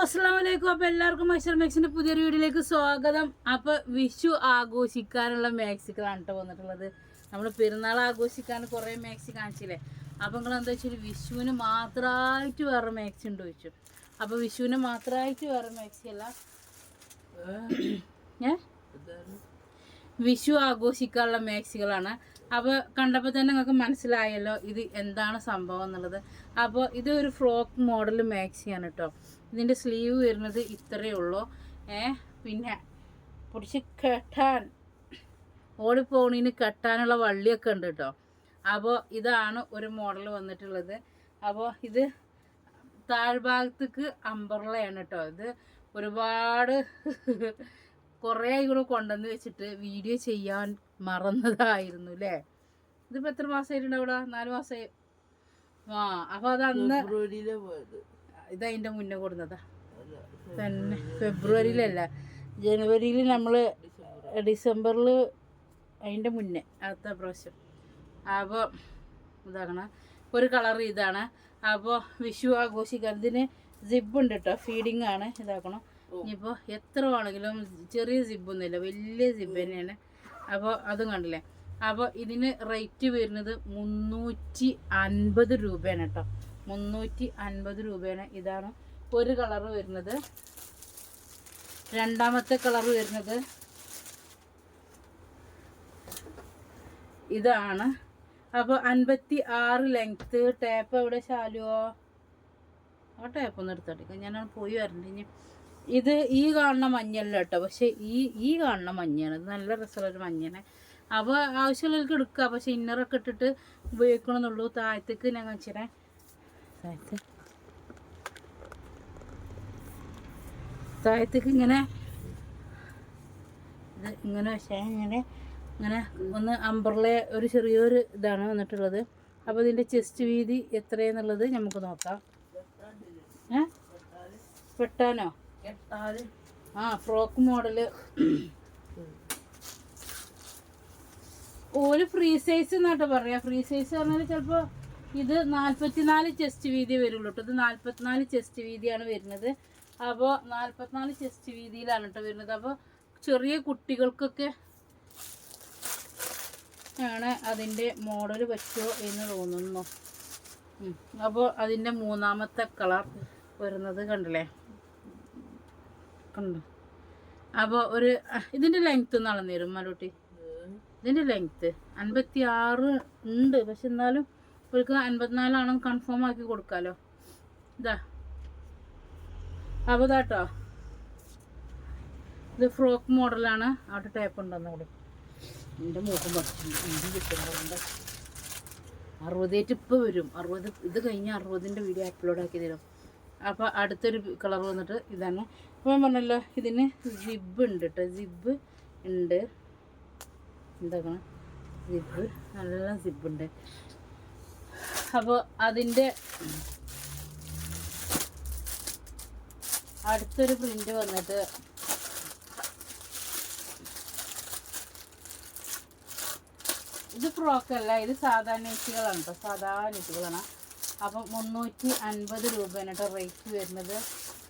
അസ്സാം വലൈക്കും അപ്പോൾ എല്ലാവർക്കും മൈസർ മാക്സിന്റെ പുതിയൊരു വീഡിയോയിലേക്ക് സ്വാഗതം. അപ്പോൾ വിഷു ആഘോഷിക്കാനുള്ള മാക്സികളാണ് കേട്ടോ വന്നിട്ടുള്ളത്. നമ്മൾ പെരുന്നാൾ ആഘോഷിക്കാൻ കുറേ മാക്സി കാണിച്ചില്ലേ? അപ്പോൾ നിങ്ങൾ എന്താ വെച്ചാൽ വിഷുവിന് മാത്രമായിട്ട് വേറെ മാക്സി ഉണ്ട് ചോദിച്ചു. അപ്പോൾ വിഷുവിന് മാത്രമായിട്ട് വേറെ മാക്സി അല്ല. ഏ വിഷു ആഘോഷിക്കാനുള്ള മാക്സികളാണ്. അപ്പോൾ കണ്ടപ്പോൾ തന്നെ നിങ്ങൾക്ക് മനസ്സിലായല്ലോ ഇത് എന്താണ് സംഭവം എന്നുള്ളത്. അപ്പോൾ ഇത് ഒരു ഫ്രോക്ക് മോഡൽ മാക്സിയാണ് കേട്ടോ ഇതിന്റെ സ്ലീവ് വരുന്നത് ഇത്രയേ ഉള്ളൂ. ഏ പിന്നെ പിടിച്ച് കെട്ടാൻ. ഓടിപ്പോണിന് കെട്ടാനുള്ള വള്ളിയൊക്കെ ഉണ്ട് കേട്ടോ അപ്പോൾ ഇതാണ് ഒരു മോഡൽ വന്നിട്ടുള്ളത്. അപ്പോൾ ഇത് താഴ്ഭാഗത്തേക്ക് അമ്പർളയാണ് കേട്ടോ ഇത് ഒരുപാട് കുറേ ഇവിടെ കൊണ്ടുവന്ന് വെച്ചിട്ട് വീഡിയോ ചെയ്യാൻ മറന്നതായിരുന്നു അല്ലേ ഇതിപ്പോൾ എത്ര മാസമായിട്ടുണ്ട് അവിടെ? നാല് മാസമായി ആ അപ്പോൾ അത് അന്ന് ഇത് അതിന്റെ മുന്നേ കൊടുന്നതാ. തന്നെ ഫെബ്രുവരിയിലല്ല ജനുവരിയിൽ നമ്മൾ ഡിസംബറിൽ അതിന്റെ മുന്നേ അടുത്ത പ്രാവശ്യം. അപ്പോൾ ഇതാകണ ഒരു കളർ ഇതാണ്. അപ്പോൾ വിഷു ആഘോഷിക്കാൻ ഇതിന് ഉണ്ട് കേട്ടോ ഫീഡിങ് ആണ് ഇതാക്കണം ഇനിയിപ്പോൾ എത്ര വേണമെങ്കിലും ചെറിയ സിബൊന്നുമില്ല വലിയ സിബ് തന്നെയാണ്. അപ്പോൾ അതും കണ്ടില്ലേ? അപ്പോൾ ഇതിന് റേറ്റ് വരുന്നത് മുന്നൂറ്റി അൻപത് രൂപയാണ് കേട്ടോ മുന്നൂറ്റി അൻപത് രൂപയാണ്. ഇതാണ് ഒരു കളർ വരുന്നത്. രണ്ടാമത്തെ കളർ വരുന്നത് ഇതാണ്. അപ്പോൾ അൻപത്തി ആറ് ലെങ്ത്ത് ടേപ്പ് എവിടെ ശാലുവോ? ആ ടേപ്പ് ഒന്ന് എടുത്തോട്ടെ. ഞാനാണ് പോയി വരണ്ട. ഇനി ഇത് ഈ കാണുന്ന മഞ്ഞല്ല കേട്ടോ. പക്ഷെ ഈ ഈ കാണുന്ന മഞ്ഞാണ് ഇത് നല്ല രസമുള്ളൊരു മഞ്ഞനെ അപ്പോൾ ആവശ്യമുള്ളവർക്ക് എടുക്കുക പക്ഷെ ഇന്നറൊക്കെ ഇട്ടിട്ട് ഉപയോഗിക്കണമെന്നുള്ളൂ. താഴത്തേക്ക് ഞാൻ കാണിച്ചിടേ താഴത്ത് താഴത്തേക്ക് ഇങ്ങനെ ഇത് ഇങ്ങനെ പക്ഷേ ഇങ്ങനെ ഇങ്ങനെ ഒന്ന് അമ്പർലെ ഒരു ചെറിയൊരു ഇതാണ് വന്നിട്ടുള്ളത്. അപ്പോൾ ഇതിന്റെ ചെസ്റ്റ് വീതി എത്രയെന്നുള്ളത് നമുക്ക് നോക്കാം. ഏ? വെട്ടാനോ? കെട്ടാൽ. ആ ഫ്രോക്ക് മോഡൽ. ഒരു ഫ്രീ സൈസ് എന്നാട്ടോ പറയാ. ഫ്രീ സൈസ് പറഞ്ഞാൽ ചിലപ്പോൾ ഇത് നാൽപ്പത്തിനാല് ചെസ്റ്റ് വീതി വരുള്ളൂ കേട്ടോ ഇത് നാൽപ്പത്തിനാല് ചെസ്റ്റ് വീതിയാണ് വരുന്നത്. അപ്പോൾ നാൽപ്പത്തിനാല് ചെസ്റ്റ് വീതിയിലാണ് കേട്ടോ വരുന്നത്. അപ്പോൾ ചെറിയ കുട്ടികൾക്കൊക്കെ ആണ് അതിന്റെ മോഡൽ പറ്റുമോ എന്ന് തോന്നുന്നു. അപ്പോൾ അതിന്റെ മൂന്നാമത്തെ കളർ വരുന്നത് കണ്ടില്ലേ? കണ്ടു? അപ്പോൾ ഒരു ഇതിന്റെ ലെങ്ത്ത് നടന്നു വരും തരും മലൂട്ടി ഇതിന്റെ ലെങ്ത്ത് അൻപത്തി ആറ് ഉണ്ട്. പക്ഷെ എന്നാലും അവർക്ക് അൻപത്തിനാലാണെന്ന് കൺഫേം ആക്കി കൊടുക്കാലോ. ഇതാ അപ്പോൾ ഇതാട്ടോ ഇത് ഫ്രോക്ക് മോഡലാണ് അവിടെ ടേപ്പ് ഉണ്ടെന്ന് കൂടി. എന്റെ മൂക്കും പഠിച്ചു കിട്ടുന്നുണ്ട് അറുപതേറ്റ് ഇപ്പോൾ വരും. അറുപത് ഇത് കഴിഞ്ഞ് അറുപതിന്റെ വീഡിയോ അപ്ലോഡ് ആക്കി തരും. അപ്പോൾ അടുത്തൊരു കളർ വന്നിട്ട് ഇതാണ്. അപ്പോൾ ഞാൻ പറഞ്ഞല്ലോ ഇതിന് സിബ് ഉണ്ട് കേട്ടോ സിബ് ഉണ്ട്. എന്താക്കണം സിബ് നല്ല സിബ് ഉണ്ട്. അപ്പോൾ അതിന്റെ അടുത്തൊരു പ്രിന്റ് വന്നിട്ട് ഇത് ഫ്രോക്ക് അല്ല ഇത് സാധാരണ നെറ്റുകളാണ് കേട്ടോ സാധാരണ നെറ്റുകളാണ് അപ്പം മുന്നൂറ്റി അൻപത് രൂപയാണ് കേട്ടോ റേറ്റ് വരുന്നത്.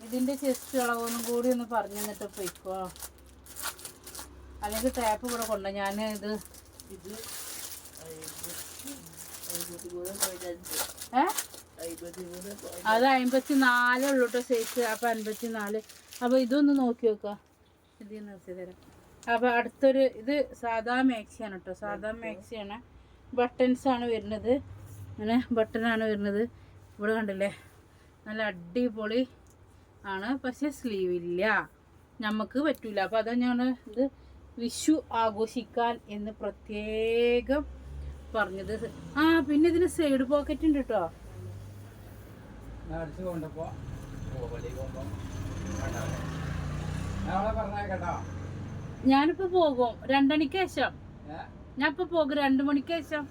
ഇതിന്റെ ചെസ്റ്റ് അളവൊന്നും കൂടി ഒന്ന് പറഞ്ഞു തന്നിട്ട് പോയിക്കോ. അല്ലെങ്കിൽ ടാപ്പ് ഇവിടെ കൊണ്ടോ ഞാൻ ഇത് ഇത് അമ്പത്തി മൂന്ന് പോയിന്റ് അഞ്ച് ഏ അമ്പത്തി മൂന്ന് പോയിന്റ് അത് അമ്പത്തി നാലേ ഉള്ളൂ കേട്ടോ സൈസ് അപ്പം അൻപത്തി നാല് അപ്പോൾ ഇതൊന്ന് നോക്കി വെക്കുക ഇത് നിർത്തി തരാം. അപ്പോൾ അടുത്തൊരു ഇത് സാധാ മാക്സിയാണ് കേട്ടോ സാധാ മാക്സിയാണ് ബട്ടൺസ് ആണ്. വരുന്നത്. അങ്ങനെ ബട്ടണാണ് വരുന്നത്. ഇവിടെ കണ്ടില്ലേ? നല്ല അടിപൊളി ആണ്. പക്ഷേ സ്ലീവ് ഇല്ല. നമുക്ക് പറ്റൂല. അപ്പോൾ അതാ ഞാൻ ഇത് വിഷു ആഘോഷിക്കാൻ എന്ന് പ്രത്യേകം പറഞ്ഞത്. ആ പിന്നെ ഇതിന് സൈഡ് പോക്കറ്റ് ഉണ്ട് കേട്ടോ ഞാനിപ്പോ പോകും. രണ്ടണിക്ക് ശേഷം? ഞാൻ ഇപ്പൊ പോകും. രണ്ടു മണിക്ക് ശേഷം.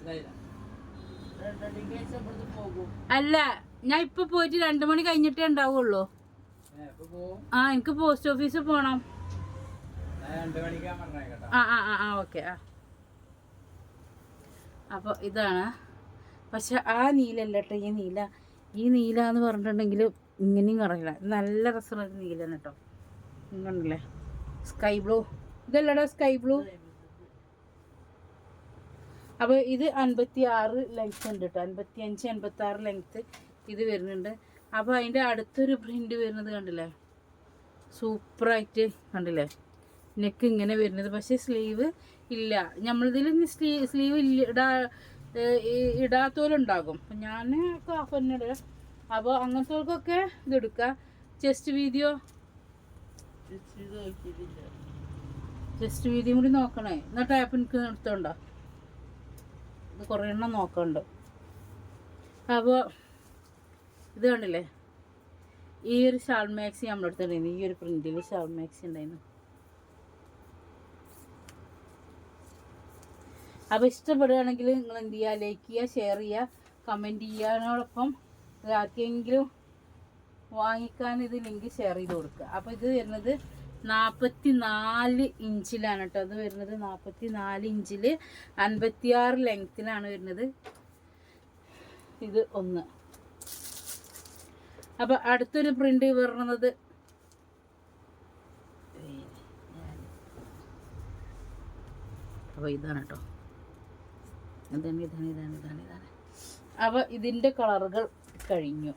അല്ല ഞാൻ ഇപ്പൊ പോയിട്ട് രണ്ടു മണി കഴിഞ്ഞിട്ടേ ഉണ്ടാവുള്ളൂ. ആ എനിക്ക് പോസ്റ്റ് ഓഫീസിൽ പോണം. ആ ആ ആ ഓക്കെ ആ. അപ്പോൾ ഇതാണ്. പക്ഷെ ആ നീലല്ല കേട്ടോ ഈ നീല. ഈ നീല എന്ന് പറഞ്ഞിട്ടുണ്ടെങ്കിൽ ഇങ്ങനെയും കറങ്ങില്ല. നല്ല രസമുള്ള നീല കേട്ടോ കണ്ടില്ലേ? സ്കൈ ബ്ലൂ ഇതല്ലടാ സ്കൈ ബ്ലൂ അപ്പോൾ ഇത് അൻപത്തി ആറ് ലെങ്ത് ഉണ്ട് കേട്ടോ അൻപത്തി അഞ്ച് അൻപത്തി ആറ് ലെങ്ത്ത് ഇത് വരുന്നുണ്ട്. അപ്പോൾ അതിന്റെ അടുത്തൊരു പ്രിന്റ് വരുന്നത് കണ്ടില്ലേ? സൂപ്പറായിട്ട് കണ്ടില്ലേ? നെക്ക് ഇങ്ങനെ വരുന്നത്. പക്ഷേ സ്ലീവ് ഇല്ല. നമ്മളിതിൽ സ്ലീ സ്ലീവ് ഇല്ല ഇടാ ഇടാത്തവരുണ്ടാകും അപ്പം ഞാൻ ഹാഫ് തന്നെ ഇടുക അപ്പോൾ അങ്ങനത്തെവർക്കൊക്കെ ഇത് എടുക്കാം. ചെസ്റ്റ് വീതിയോ? ചെസ്റ്റ് വീതിയും കൂടി നോക്കണേ. എന്നാ ടാപ്പ് എനിക്ക് എടുത്തോണ്ടോ ഇത് കുറേ എണ്ണം നോക്കണ്ട്. അപ്പോൾ ഇത് കണ്ടില്ലേ? ഈ ഒരു ഷാൾ മാക്സി നമ്മളെടുത്തിട്ടുണ്ടായിരുന്നു ഈ ഒരു പ്രിന്റിൽ ഷാൾ മാക്സി ഉണ്ടായിരുന്നു. അപ്പോൾ ഇഷ്ടപ്പെടുകയാണെങ്കിൽ നിങ്ങൾ എന്ത് ചെയ്യുക? ലൈക്ക് ചെയ്യുക ഷെയർ ചെയ്യുക കമന്റ് ചെയ്യാനോടൊപ്പം ആർക്കെങ്കിലും വാങ്ങിക്കാൻ ഇത് ലിങ്ക് ഷെയർ ചെയ്ത് കൊടുക്കുക. അപ്പോൾ ഇത് വരുന്നത് നാൽപ്പത്തി നാല് ഇഞ്ചിലാണ് കേട്ടോ. അത് വരുന്നത് നാൽപ്പത്തി നാല് ഇഞ്ചിൽ അൻപത്തിയാറ് ലെങ്ത്തിലാണ് വരുന്നത്. ഇത് ഒന്ന്. അപ്പോൾ അടുത്തൊരു പ്രിന്റ് വരുന്നത് അപ്പോൾ ഇതാണ് കേട്ടോ. ഇതാണ് ഇതാണ് ഇതാണ് ഇതാണ് ഇതാണ്. അപ്പോൾ ഇതിന്റെ കളറുകൾ കഴിഞ്ഞു.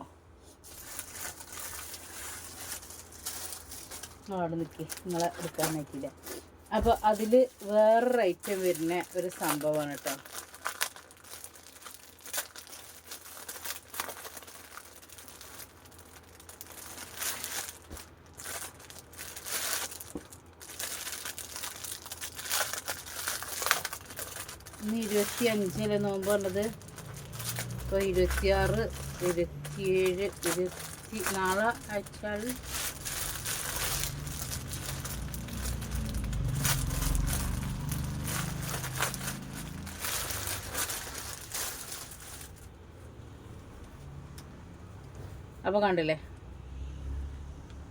അവിടെ നിൽക്കി നിങ്ങളെ എടുക്കാൻ നോക്കിയില്ല അപ്പോൾ അതിൽ വേറൊരു ഐറ്റം വരുന്ന ഒരു സംഭവമാണ് കേട്ടോ. ഇന്ന് ഇരുപത്തി അഞ്ചിലെ നോമ്പ് പറഞ്ഞത് ഇപ്പോൾ ഇരുപത്തിയാറ് ഇരുപത്തിയേഴ് ഇരുപത്തി നാളെ അയച്ചാൽ അപ്പോൾ കണ്ടില്ലേ?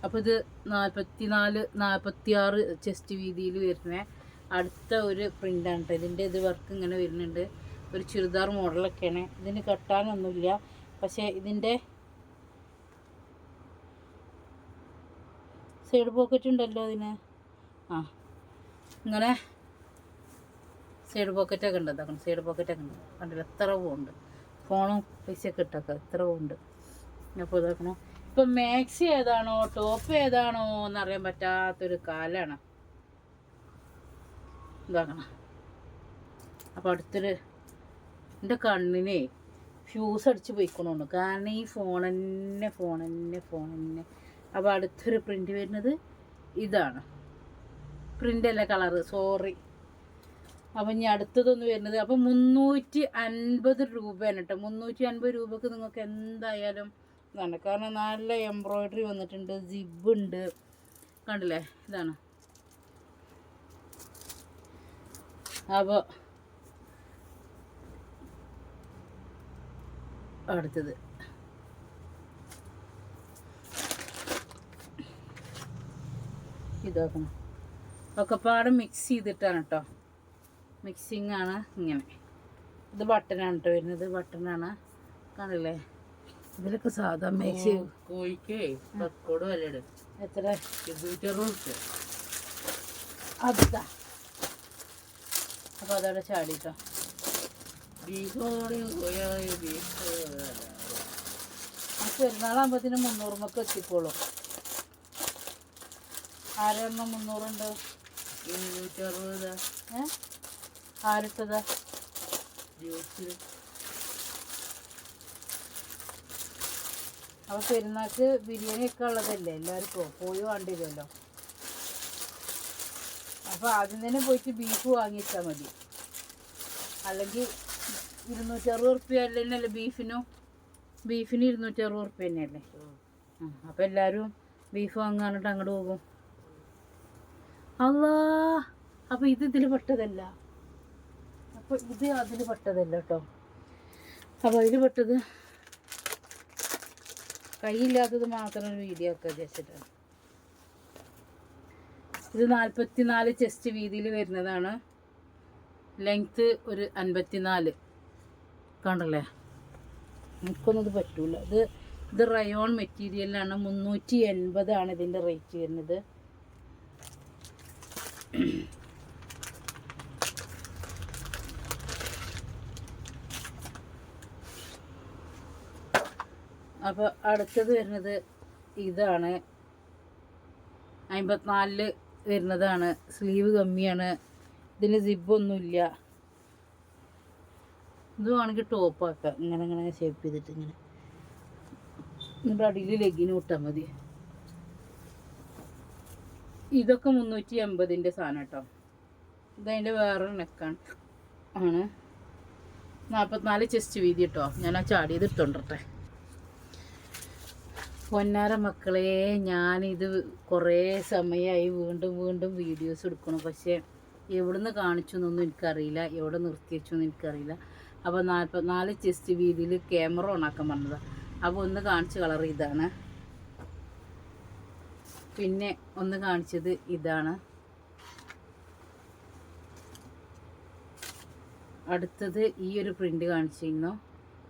അപ്പോൾ ഇത് നാൽപ്പത്തി നാല് നാൽപ്പത്തി ആറ് ചെസ്റ്റ് വീതിയിൽ വരുന്ന. അടുത്ത ഒരു പ്രിന്റാണ് കേട്ടോ ഇതിന്റെ ഇത് വർക്ക് ഇങ്ങനെ വരുന്നുണ്ട്. ഒരു ചുരിദാർ മോഡലൊക്കെയാണ് ഇതിന് കെട്ടാനൊന്നുമില്ല. പക്ഷേ ഇതിന്റെ സൈഡ് പോക്കറ്റ് ഉണ്ടല്ലോ അതിന്. ആ ഇങ്ങനെ സൈഡ് പോക്കറ്റൊക്കെ ഉണ്ട്. അതാക്കണം സൈഡ് പോക്കറ്റൊക്കെ ഉണ്ട്. കണ്ടില്ല? എത്ര പോകുന്നുണ്ട് ഫോണും പൈസയൊക്കെ ഇട്ടൊക്കെ. എത്ര ഉണ്ട് അപ്പോൾ ഇതാക്കണം. ഇപ്പം മാക്സി ഏതാണോ ടോപ്പ് ഏതാണോ എന്നറിയാൻ പറ്റാത്തൊരു കാലാണ്. ഇതാക്കണം. അപ്പോൾ അടുത്തൊരു എന്റെ കണ്ണിനെ ഫ്യൂസ് അടിച്ച് പോയിക്കൊണ്ടു കാരണം ഈ ഫോൺ തന്നെ ഫോൺ തന്നെ ഫോൺ തന്നെ അപ്പോൾ അടുത്തൊരു പ്രിന്റ് വരുന്നത് ഇതാണ്. പ്രിന്റ് അല്ല കളറ് സോറി അപ്പം ഇനി അടുത്തതൊന്ന് വരുന്നത് അപ്പം മുന്നൂറ്റി അൻപത് രൂപയാണ് കേട്ടോ. മുന്നൂറ്റി അൻപത് രൂപക്ക് നിങ്ങൾക്ക് എന്തായാലും ഇതാണ്. കാരണം നല്ല എംബ്രോയ്ഡറി വന്നിട്ടുണ്ട് ജിബ് ഉണ്ട്. കണ്ടില്ലേ? ഇതാണ്. അപ്പോൾ അടുത്തത്. ഇതാക്കണം. ഒക്കെ പാടെ മിക്സ് ചെയ്തിട്ടാണ് കേട്ടോ മിക്സിങ് ആണ് ഇങ്ങനെ. ഇത് ബട്ടനാണ് കേട്ടോ വരുന്നത്. ബട്ടനാണ് കാണില്ലേ ഇതിലൊക്കെ സാധാ മിക്സ് കോഴിക്കേ പക്കോട് വില എത്ര? ഇരുന്നൂറ്റി അറുപത് റുപ്യ അതാ. അപ്പോൾ അതവിടെ ചാടിട്ടോ. പെരുന്നാളാകുമ്പോ മുന്നൂറ് ബീഫ് ആ പെരുന്നാളാകുമ്പോഴത്തേന് മുന്നൂറുമൊക്കെ എത്തിക്കോളും. ആരെണ്ണം മുന്നൂറുണ്ട്? ഇരുന്നൂറ്റി അറുപത് ഏ? ആരിട്ടതാ? ജ്യൂസിൽ അപ്പോൾ പെരുന്നാൾക്ക് ബിരിയാണി ഒക്കെ ഉള്ളതല്ലേ? എല്ലാവർക്കും പോയി വേണ്ടില്ലല്ലോ അപ്പോൾ ആദ്യം തന്നെ പോയിട്ട് ബീഫ് വാങ്ങിച്ചാൽ മതി. അല്ലെങ്കിൽ ഇരുന്നൂറ്റി അറുപത് റുപ്യ അല്ലേ ബീഫിനും ബീഫിന് ഇരുന്നൂറ്റി അറുപത് റുപ്യ തന്നെയല്ലേ അപ്പൊ അപ്പോൾ എല്ലാവരും ബീഫ് വാങ്ങാനിട്ട് അങ്ങോട്ട് പോകും. അല്ലാ അപ്പോൾ ഇത് ഇതിൽ പെട്ടതല്ല. അപ്പോൾ ഇത് അതിൽ പെട്ടതല്ല കേട്ടോ അപ്പോൾ അതിൽ പെട്ടത് കൈയില്ലാത്തത് മാത്രം ഒരു വീഡിയോ ഒക്കെ വെച്ചിട്ടാണ് ഇത് നാൽപ്പത്തി നാല് ചെസ്റ്റ് വീതിയിൽ വരുന്നതാണ്. ലെങ്ത്ത് ഒരു അൻപത്തി നാല് കണ്ടല്ലേ? നമുക്കൊന്നും ഇത് പറ്റൂല. ഇത് ഇത് റയോൺ മെറ്റീരിയലാണ് മുന്നൂറ്റി എൺപതാണ് ഇതിന്റെ റേറ്റ് വരുന്നത്. അപ്പോൾ അടുത്തത് വരുന്നത് ഇതാണ്. അമ്പത്തിനാലിൽ വരുന്നതാണ്. സ്ലീവ് കമ്മിയാണ്. ഇതിന് സിബൊന്നുമില്ല ഇത് വേണമെങ്കിൽ ടോപ്പാക്കാം ഇങ്ങനെ ഇങ്ങനെ ഷേപ്പ് ചെയ്തിട്ട് ഇങ്ങനെ. എന്നിട്ട് അടിയിൽ ലെഗിന് വിട്ടാൽ മതി. ഇതൊക്കെ മുന്നൂറ്റി എൺപതിന്റെ സാധനം കേട്ടോ ഇതതിന്റെ വേറെ നെക്കാണ് ആണ്. നാൽപ്പത്തിനാല് ചെസ്റ്റ് വീതി കേട്ടോ ഞാൻ ആ ചാടിയത് ഇട്ടുകൊണ്ടിട്ടെ പൊന്നാര മക്കളെ ഞാനിത് കുറേ സമയമായി വീണ്ടും വീണ്ടും വീഡിയോസ് എടുക്കണം. പക്ഷേ എവിടുന്ന് കാണിച്ചു എന്നൊന്നും എനിക്കറിയില്ല. എവിടെ നിർത്തി വെച്ചു എന്ന് എനിക്കറിയില്ല അപ്പോൾ നാൽപ്പത്തിനാല് ചെസ്റ്റ് വീതിയിൽ ക്യാമറ ഓണാക്കാൻ പറഞ്ഞതാണ് അപ്പോൾ ഒന്ന് കാണിച്ച കളർ ഇതാണ്. പിന്നെ ഒന്ന് കാണിച്ചത് ഇതാണ്. അടുത്തത് ഈ ഒരു പ്രിന്റ് കാണിച്ചിരുന്നു.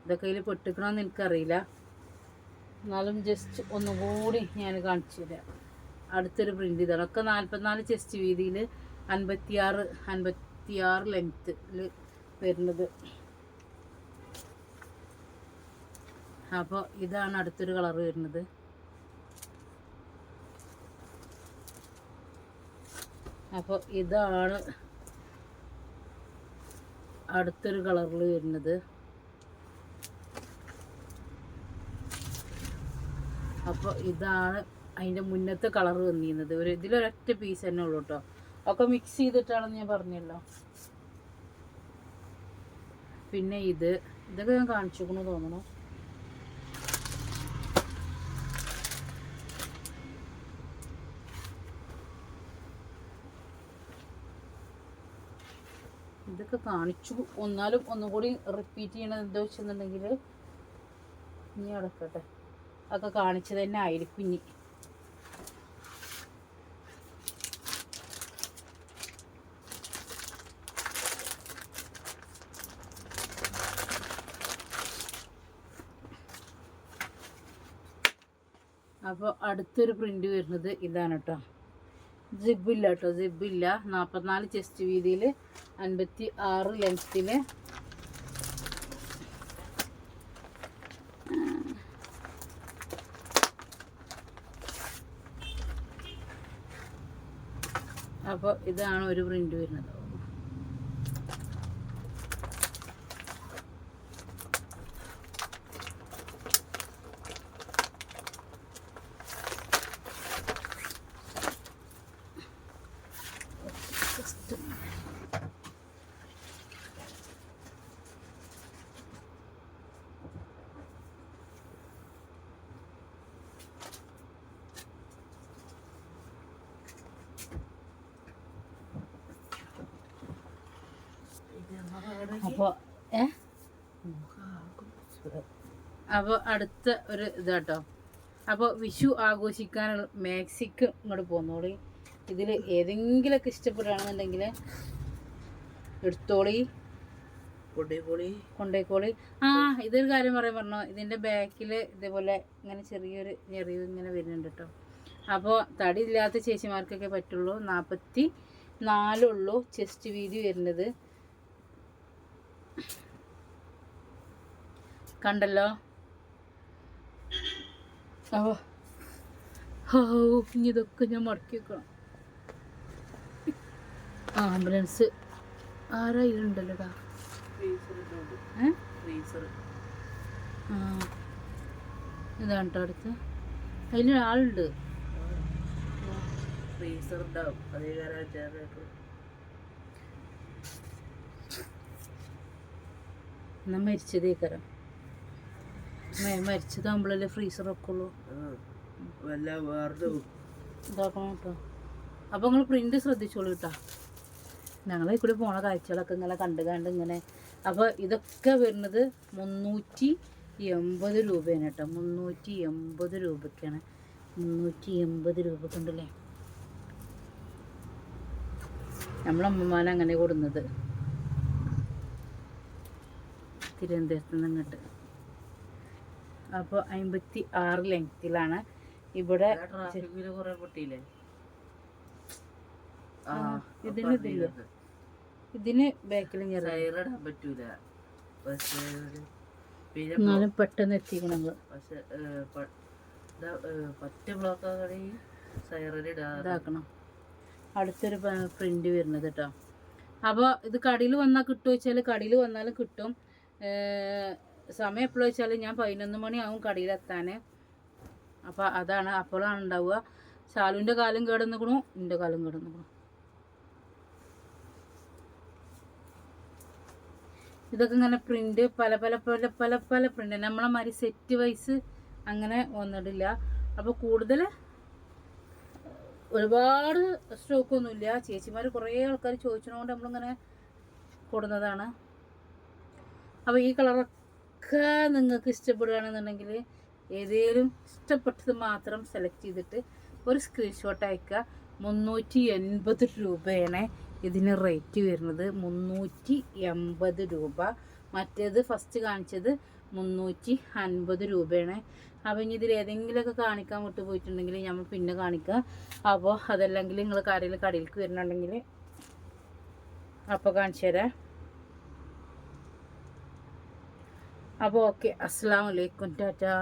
ഇതൊക്കെ ഇതിൽ പൊട്ടിക്കണമെന്ന് എനിക്കറിയില്ല. എന്നാലും ജസ്റ്റ് ഒന്നുകൂടി ഞാൻ കാണിച്ചു തരാം. അടുത്തൊരു പ്രിന്റ് ഇതാണ്. ഒക്കെ നാൽപ്പത്തിനാല് ചെസ്റ്റ് വീതിയിൽ അൻപത്തിയാറ് അൻപത്തിയാറ് ലെങ്ത്തിൽ വരുന്നത്. അപ്പോൾ ഇതാണ് അടുത്തൊരു കളർ വരുന്നത്. അപ്പോൾ ഇതാണ് അടുത്തൊരു കളറിൽ വരുന്നത് അപ്പോൾ ഇതാണ് അതിന്റെ മുന്നത്തെ കളർ വന്നിരുന്നത്. ഒരു ഇതിലൊരൊറ്റ പീസ് തന്നെ ഉള്ളൂ കേട്ടോ ഒക്കെ മിക്സ് ചെയ്തിട്ടാണെന്ന് ഞാൻ പറഞ്ഞല്ലോ. പിന്നെ ഇത് ഇതൊക്കെ ഞാൻ കാണിച്ചേക്കണു തോന്നണു. ഇതൊക്കെ കാണിച്ചു. ഒന്നാലും ഒന്നുകൂടി റിപ്പീറ്റ് ചെയ്യണത് എന്താ വെച്ചെന്നുണ്ടെങ്കിൽ ഇനി അടക്കട്ടെ അതൊക്കെ കാണിച്ചു തന്നെ ആയിരിക്കും ഇനി. അപ്പോൾ അടുത്തൊരു പ്രിന്റ് വരുന്നത് ഇതാണ് കേട്ടോ ജിബില്ല കേട്ടോ ജിബില്ല നാൽപ്പത്തിനാല് ചെസ്റ്റ് വീതിയിൽ അൻപത്തി ആറ് ലെങ്ത്തിൽ അപ്പോൾ ഇതാണ് ഒരു പ്രിന്റ് വരുന്നത് അപ്പോൾ ഏ അപ്പോൾ അടുത്ത ഒരു ഇതാട്ടോ. അപ്പോൾ വിഷു ആഘോഷിക്കാനുള്ള മാക്സിക്ക് ഇങ്ങോട്ട് പോന്നോളി. ഇതിൽ ഏതെങ്കിലുമൊക്കെ ഇഷ്ടപ്പെടുകയാണെന്നുണ്ടെങ്കിൽ എടുത്തോളി. കൊണ്ടേക്കോളി. ആ ഇതൊരു കാര്യം പറയാൻ പറഞ്ഞു. ഇതിന്റെ ബാക്കിൽ ഇതേപോലെ ഇങ്ങനെ ചെറിയൊരു ഞെറിവ് ഇങ്ങനെ വരുന്നുണ്ട് കേട്ടോ. അപ്പോൾ തടി ഇല്ലാത്ത ചേച്ചിമാർക്കൊക്കെ പറ്റുള്ളൂ. നാൽപ്പത്തി നാലുള്ളൂ ചെസ്റ്റ് വീതി വരുന്നത്. കണ്ടല്ലോ. ഓ ഇനി ഇതൊക്കെ ഞാൻ മടക്കി വെക്കണം. ആംബുലൻസ്. ആരാ ആ ഇതാണ് അടുത്ത്. അതിന് ആളുണ്ട് എന്നാ മരിച്ചതേക്കരം. മരിച്ചതാകുമ്പോഴല്ലേ ഫ്രീസർ വെക്കുള്ളൂ. വല്ല വേറെ ഇതാക്കണം കേട്ടോ. അപ്പോൾ നിങ്ങൾ പ്രിന്റ് ശ്രദ്ധിച്ചോളൂ കേട്ടോ ഞങ്ങളെ കൂടി പോണ കാഴ്ചകളൊക്കെ ഇങ്ങനെ കണ്ട് കണ്ട് ഇങ്ങനെ. അപ്പോൾ ഇതൊക്കെ വരുന്നത് മുന്നൂറ്റി എൺപത് രൂപയാണ് കേട്ടോ മുന്നൂറ്റി എൺപത് രൂപയ്ക്കാണ് മുന്നൂറ്റി എൺപത് രൂപക്കുണ്ടല്ലേ നമ്മളമ്മമാനങ്ങനെ കൊടുന്നത്. തിരുവനന്തപുരത്ത് നിന്ന് ഇങ്ങോട്ട്. അപ്പോൾ അമ്പത്തി ആറ് ലെങ്ത്തിലാണ് ഇവിടെ ഇതിന് ഇതില്ല. ഇതിന് ബാക്കിൽ പറ്റൂല. എന്നാലും പെട്ടെന്ന് എത്തിക്കണം പക്ഷെ പറ്റ ബ്ലോക്ക് ആകണമെങ്കിൽ സൈറിടാതെ ഇതാക്കണം. അടുത്തൊരു പ്രിന്റ് വരുന്നത് കേട്ടോ അപ്പോൾ ഇത് കടയിൽ വന്നാൽ കിട്ടുമോ വെച്ചാൽ കടയിൽ വന്നാലും കിട്ടും. സമയം എപ്പോഴും വെച്ചാൽ ഞാൻ പതിനൊന്ന് മണിയാവും കടയിലെത്താൻ അപ്പോൾ അതാണ് അപ്പോഴാണ് ഉണ്ടാവുക. ശാലുവിന്റെ കാലം കേടന്നിക്കണു എന്റെ കാലം കേടന്നിക്കണു. ഇതൊക്കെ ഇങ്ങനെ പ്രിന്റ് പല പല പല പല പല പ്രിന്റ് നമ്മളെ മാതിരി സെറ്റ് വൈസ് അങ്ങനെ വന്നിട്ടില്ല. അപ്പോൾ കൂടുതൽ ഒരുപാട് സ്റ്റോക്ക് ഒന്നുമില്ല ചേച്ചിമാർ കുറേ ആൾക്കാർ ചോദിച്ചതുകൊണ്ട് നമ്മളിങ്ങനെ കൊടുന്നതാണ്. അപ്പോൾ ഈ കളറൊക്കെ നിങ്ങൾക്ക് ഇഷ്ടപ്പെടുകയാണെന്നുണ്ടെങ്കിൽ ഏതെങ്കിലും ഇഷ്ടപ്പെട്ടത് മാത്രം സെലക്ട് ചെയ്തിട്ട് ഒരു സ്ക്രീൻഷോട്ട് അയക്കുക. മുന്നൂറ്റി എൺപത് രൂപയാണ് ഇതിന് റേറ്റ് വരുന്നത്. മുന്നൂറ്റി എൺപത് രൂപ. മറ്റേത് ഫസ്റ്റ് കാണിച്ചത് മുന്നൂറ്റി അൻപത് രൂപയാണ്. അപ്പോൾ ഇനി ഇതിൽ ഏതെങ്കിലുമൊക്കെ കാണിക്കാൻ വിട്ടു പോയിട്ടുണ്ടെങ്കിൽ നമ്മൾ പിന്നെ കാണിക്കാം അപ്പോൾ അതല്ലെങ്കിൽ നിങ്ങൾ കടയിൽ കടയിലേക്ക് വരുന്നുണ്ടെങ്കിൽ അപ്പോൾ കാണിച്ചു തരാം. അപ്പോൾ ഓക്കെ അസ്സാം വലൈക്കും ടാറ്റാ.